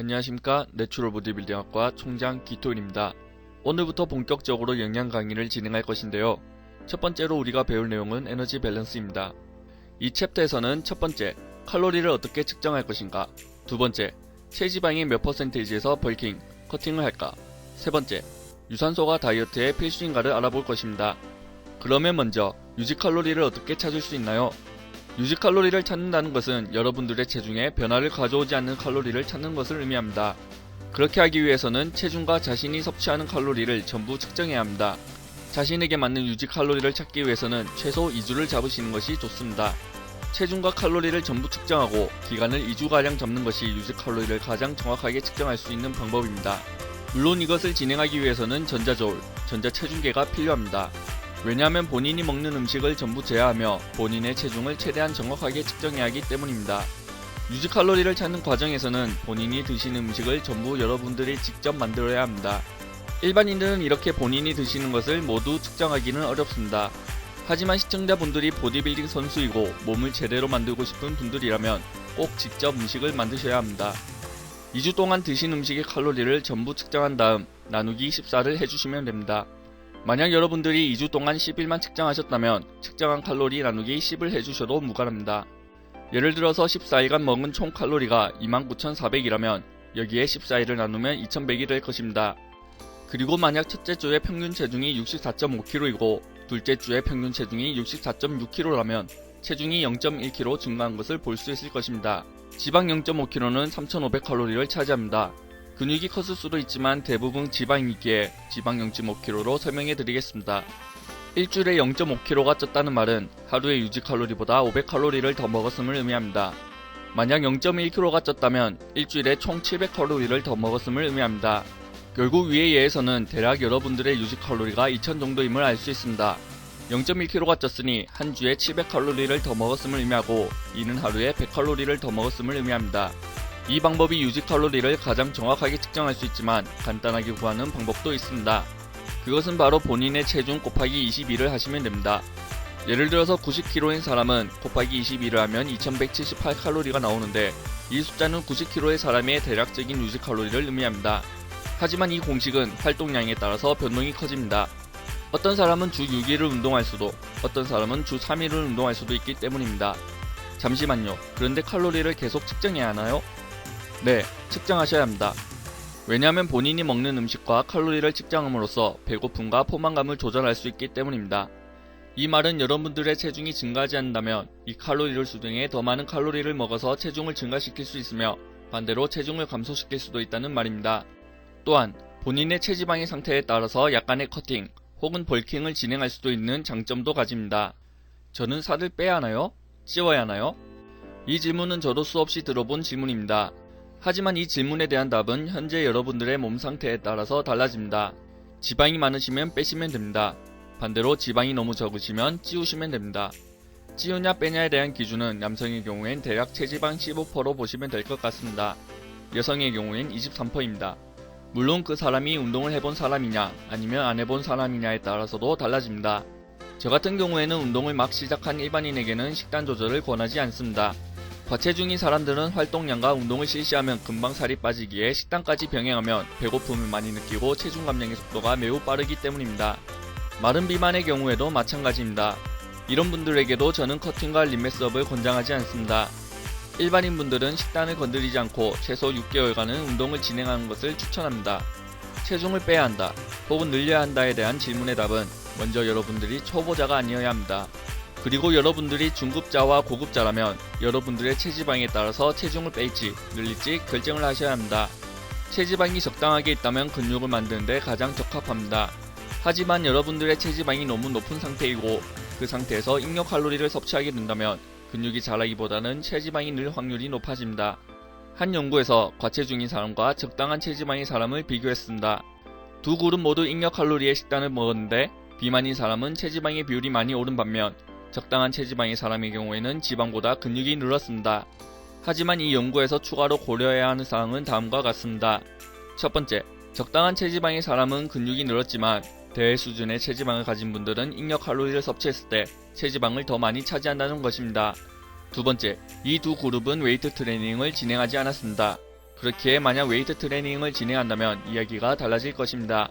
안녕하십니까 내추럴 보디빌딩학과 총장 기토일입니다. 오늘부터 본격적으로 영양 강의를 진행할 것인데요. 첫 번째로 우리가 배울 내용은 에너지 밸런스입니다. 이 챕터에서는 첫 번째, 칼로리를 어떻게 측정할 것인가 두 번째, 체지방이 몇 퍼센테이지에서 벌킹, 커팅을 할까 세 번째, 유산소가 다이어트에 필수인가를 알아볼 것입니다. 그러면 먼저 유지 칼로리를 어떻게 찾을 수 있나요? 유지 칼로리를 찾는다는 것은 여러분들의 체중에 변화를 가져오지 않는 칼로리를 찾는 것을 의미합니다. 그렇게 하기 위해서는 체중과 자신이 섭취하는 칼로리를 전부 측정해야 합니다. 자신에게 맞는 유지 칼로리를 찾기 위해서는 최소 2주를 잡으시는 것이 좋습니다. 체중과 칼로리를 전부 측정하고 기간을 2주가량 잡는 것이 유지 칼로리를 가장 정확하게 측정할 수 있는 방법입니다. 물론 이것을 진행하기 위해서는 전자저울, 전자체중계가 필요합니다. 왜냐하면 본인이 먹는 음식을 전부 제하하며 본인의 체중을 최대한 정확하게 측정해야 하기 때문입니다. 유지 칼로리를 찾는 과정에서는 본인이 드시는 음식을 전부 여러분들이 직접 만들어야 합니다. 일반인들은 이렇게 본인이 드시는 것을 모두 측정하기는 어렵습니다. 하지만 시청자분들이 보디빌딩 선수이고 몸을 제대로 만들고 싶은 분들이라면 꼭 직접 음식을 만드셔야 합니다. 2주 동안 드신 음식의 칼로리를 전부 측정한 다음 나누기 14를 해주시면 됩니다. 만약 여러분들이 2주 동안 10일만 측정하셨다면 측정한 칼로리 나누기 10을 해주셔도 무관합니다. 예를 들어서 14일간 먹은 총 칼로리가 29,400이라면 여기에 14일을 나누면 2,100이 될 것입니다. 그리고 만약 첫째 주의 평균 체중이 64.5kg이고 둘째 주의 평균 체중이 64.6kg라면 체중이 0.1kg 증가한 것을 볼 수 있을 것입니다. 지방 0.5kg는 3,500칼로리를 차지합니다. 근육이 컸을 수도 있지만 대부분 지방이기에 지방 0.5kg로 설명해 드리겠습니다. 일주일에 0.5kg가 쪘다는 말은 하루의 유지 칼로리보다 500칼로리를 더 먹었음을 의미합니다. 만약 0.1kg가 쪘다면 일주일에 총 700칼로리를 더 먹었음을 의미합니다. 결국 위의 예에서는 대략 여러분들의 유지 칼로리가 2000 정도임을 알 수 있습니다. 0.1kg가 쪘으니 한 주에 700칼로리를 더 먹었음을 의미하고 이는 하루에 100칼로리를 더 먹었음을 의미합니다. 이 방법이 유지 칼로리를 가장 정확하게 측정할 수 있지만 간단하게 구하는 방법도 있습니다. 그것은 바로 본인의 체중 곱하기 22를 하시면 됩니다. 예를 들어서 90kg인 사람은 곱하기 22를 하면 2178칼로리가 나오는데 이 숫자는 90kg의 사람의 대략적인 유지 칼로리를 의미합니다. 하지만 이 공식은 활동량에 따라서 변동이 커집니다. 어떤 사람은 주 6일을 운동할 수도, 어떤 사람은 주 3일을 운동할 수도 있기 때문입니다. 잠시만요. 그런데 칼로리를 계속 측정해야 하나요? 네, 측정하셔야 합니다. 왜냐하면 본인이 먹는 음식과 칼로리를 측정함으로써 배고픔과 포만감을 조절할 수 있기 때문입니다. 이 말은 여러분들의 체중이 증가하지 않는다면 이 칼로리를 수정해 더 많은 칼로리를 먹어서 체중을 증가시킬 수 있으며 반대로 체중을 감소시킬 수도 있다는 말입니다. 또한 본인의 체지방의 상태에 따라서 약간의 커팅 혹은 벌킹을 진행할 수도 있는 장점도 가집니다. 저는 살을 빼야 하나요? 찌워야 하나요? 이 질문은 저도 수없이 들어본 질문입니다. 하지만 이 질문에 대한 답은 현재 여러분들의 몸 상태에 따라서 달라집니다. 지방이 많으시면 빼시면 됩니다. 반대로 지방이 너무 적으시면 찌우시면 됩니다. 찌우냐 빼냐에 대한 기준은 남성의 경우엔 대략 체지방 15%로 보시면 될 것 같습니다. 여성의 경우엔 23%입니다. 물론 그 사람이 운동을 해본 사람이냐 아니면 안 해본 사람이냐에 따라서도 달라집니다. 저 같은 경우에는 운동을 막 시작한 일반인에게는 식단 조절을 권하지 않습니다. 과체 중인 사람들은 활동량과 운동을 실시하면 금방 살이 빠지기에 식단까지 병행하면 배고픔을 많이 느끼고 체중 감량의 속도가 매우 빠르기 때문입니다. 마른 비만의 경우에도 마찬가지입니다. 이런 분들에게도 저는 커팅과 림메스업을 권장하지 않습니다. 일반인 분들은 식단을 건드리지 않고 최소 6개월간은 운동을 진행하는 것을 추천합니다. 체중을 빼야 한다 혹은 늘려야 한다에 대한 질문의 답은 먼저 여러분들이 초보자가 아니어야 합니다. 그리고 여러분들이 중급자와 고급자라면 여러분들의 체지방에 따라서 체중을 뺄지 늘릴지 결정을 하셔야 합니다. 체지방이 적당하게 있다면 근육을 만드는데 가장 적합합니다. 하지만 여러분들의 체지방이 너무 높은 상태이고 그 상태에서 잉여 칼로리를 섭취하게 된다면 근육이 자라기보다는 체지방이 늘 확률이 높아집니다. 한 연구에서 과체중인 사람과 적당한 체지방의 사람을 비교했습니다. 두 그룹 모두 잉여 칼로리의 식단을 먹었는데 비만인 사람은 체지방의 비율이 많이 오른 반면 적당한 체지방의 사람의 경우에는 지방보다 근육이 늘었습니다. 하지만 이 연구에서 추가로 고려해야 하는 사항은 다음과 같습니다. 첫 번째, 적당한 체지방의 사람은 근육이 늘었지만 대회 수준의 체지방을 가진 분들은 잉여 칼로리를 섭취했을 때 체지방을 더 많이 차지한다는 것입니다. 두 번째, 이 두 그룹은 웨이트 트레이닝을 진행하지 않았습니다. 그렇기에 만약 웨이트 트레이닝을 진행한다면 이야기가 달라질 것입니다.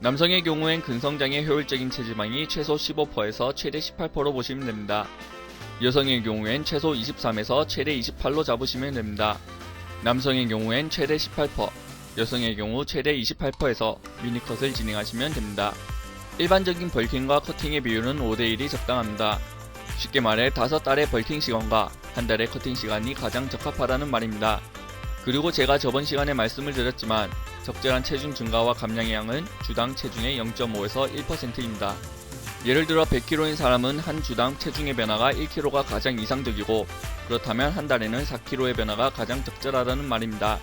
남성의 경우엔 근성장의 효율적인 체지방이 최소 15%에서 최대 18%로 보시면 됩니다. 여성의 경우엔 최소 23에서 최대 28로 잡으시면 됩니다. 남성의 경우엔 최대 18%, 여성의 경우 최대 28%에서 미니컷을 진행하시면 됩니다. 일반적인 벌킹과 커팅의 비율은 5대1이 적당합니다. 쉽게 말해 5달의 벌킹 시간과 한 달의 커팅 시간이 가장 적합하다는 말입니다. 그리고 제가 저번 시간에 말씀을 드렸지만 적절한 체중 증가와 감량의 양은 주당 체중의 0.5에서 1%입니다. 예를 들어 100kg인 사람은 한 주당 체중의 변화가 1kg가 가장 이상적이고 그렇다면 한 달에는 4kg의 변화가 가장 적절하다는 말입니다.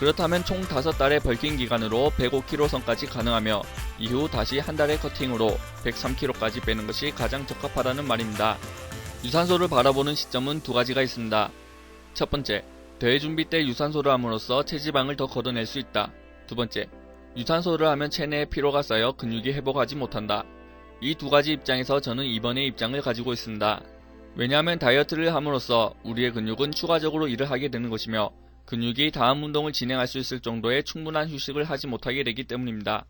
그렇다면 총 5달의 벌킹 기간으로 105kg 선까지 가능하며 이후 다시 한 달의 커팅으로 103kg까지 빼는 것이 가장 적합하다는 말입니다. 유산소를 바라보는 시점은 두 가지가 있습니다. 첫 번째, 대회 준비 때 유산소를 함으로써 체지방을 더 걷어낼 수 있다. 두 번째, 유산소를 하면 체내에 피로가 쌓여 근육이 회복하지 못한다. 이 두 가지 입장에서 저는 이번의 입장을 가지고 있습니다. 왜냐하면 다이어트를 함으로써 우리의 근육은 추가적으로 일을 하게 되는 것이며 근육이 다음 운동을 진행할 수 있을 정도의 충분한 휴식을 하지 못하게 되기 때문입니다.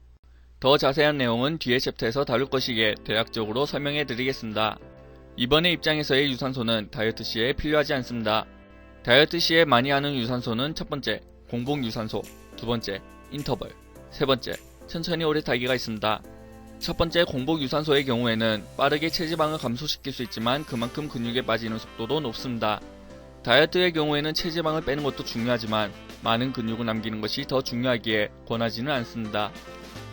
더 자세한 내용은 뒤의 챕터에서 다룰 것이기에 대략적으로 설명해 드리겠습니다. 이번의 입장에서의 유산소는 다이어트 시에 필요하지 않습니다. 다이어트 시에 많이 하는 유산소는 첫 번째, 공복 유산소, 두 번째, 인터벌, 세 번째, 천천히 오래 타기가 있습니다. 첫 번째 공복 유산소의 경우에는 빠르게 체지방을 감소시킬 수 있지만 그만큼 근육에 빠지는 속도도 높습니다. 다이어트의 경우에는 체지방을 빼는 것도 중요하지만 많은 근육을 남기는 것이 더 중요하기에 권하지는 않습니다.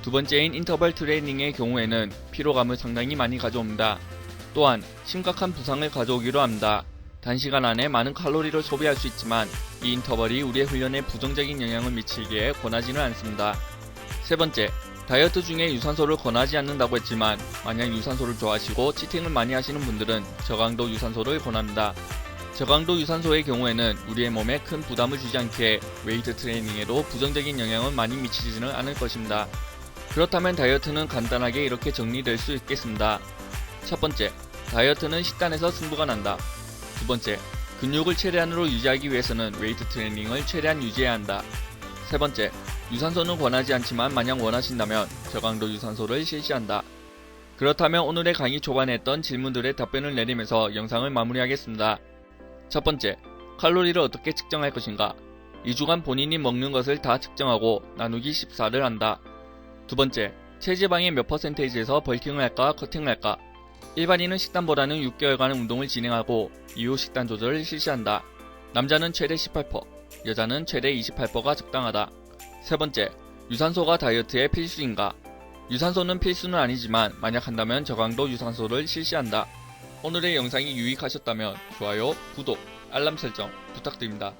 두 번째인 인터벌 트레이닝의 경우에는 피로감을 상당히 많이 가져옵니다. 또한 심각한 부상을 가져오기도 합니다. 단시간 안에 많은 칼로리를 소비할 수 있지만 이 인터벌이 우리의 훈련에 부정적인 영향을 미치기에 권하지는 않습니다. 세 번째, 다이어트 중에 유산소를 권하지 않는다고 했지만 만약 유산소를 좋아하시고 치팅을 많이 하시는 분들은 저강도 유산소를 권합니다. 저강도 유산소의 경우에는 우리의 몸에 큰 부담을 주지 않기에 웨이트 트레이닝에도 부정적인 영향을 많이 미치지는 않을 것입니다. 그렇다면 다이어트는 간단하게 이렇게 정리될 수 있겠습니다. 첫 번째, 다이어트는 식단에서 승부가 난다. 두 번째, 근육을 최대한으로 유지하기 위해서는 웨이트 트레이닝을 최대한 유지해야 한다. 세 번째, 유산소는 권하지 않지만 만약 원하신다면 저강도 유산소를 실시한다. 그렇다면 오늘의 강의 초반에 했던 질문들의 답변을 내리면서 영상을 마무리하겠습니다. 첫 번째, 칼로리를 어떻게 측정할 것인가? 2주간 본인이 먹는 것을 다 측정하고 나누기 14를 한다. 두 번째, 체지방의 몇 퍼센테이지에서 벌킹을 할까 커팅을 할까? 일반인은 식단보다는 6개월간 운동을 진행하고 이후 식단 조절을 실시한다. 남자는 최대 18%, 여자는 최대 28%가 적당하다. 세 번째, 유산소가 다이어트의 필수인가? 유산소는 필수는 아니지만 만약 한다면 저강도 유산소를 실시한다. 오늘의 영상이 유익하셨다면 좋아요, 구독, 알람 설정 부탁드립니다.